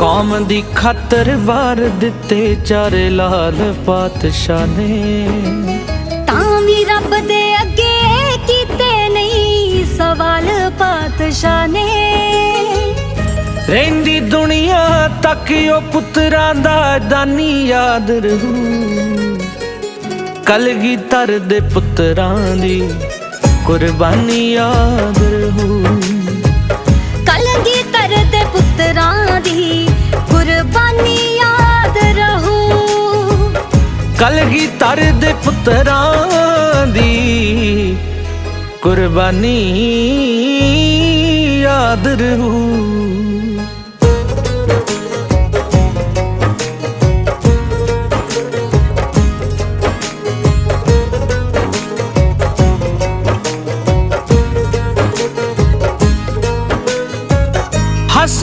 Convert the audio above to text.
ਕੌਮ ਦੀ ਖਾਤਰ ਵਾਰ ਦਿੱਤੇ ਚਾਰੇ ਲਾਲ ਪਾਤਸ਼ਾਹ ਨੇ। ਤਾਂ ਵੀ ਰੱਬ ਦੇ ਅੱਗੇ ਕੀਤੇ ਨਹੀਂ ਸਵਾਲ ਪਾਤਸ਼ਾਹ ਨੇ। ਰਹਿੰਦੀ ਦੁਨੀਆ ਤੱਕ ਉਹ ਪੁੱਤਰਾਂ ਦਾ ਦਾਨੀ ਯਾਦ ਰਹੂ। ਕਲਗੀਧਰ ਦੇ ਪੁੱਤਰਾਂ ਦੀ ਕੁਰਬਾਨੀ ਯਾਦ ਕਲਗੀਧਰ ਦੇ ਪੁੱਤਰਾਂ ਦੀ ਕੁਰਬਾਨੀ ਯਾਦ ਰਹੂ।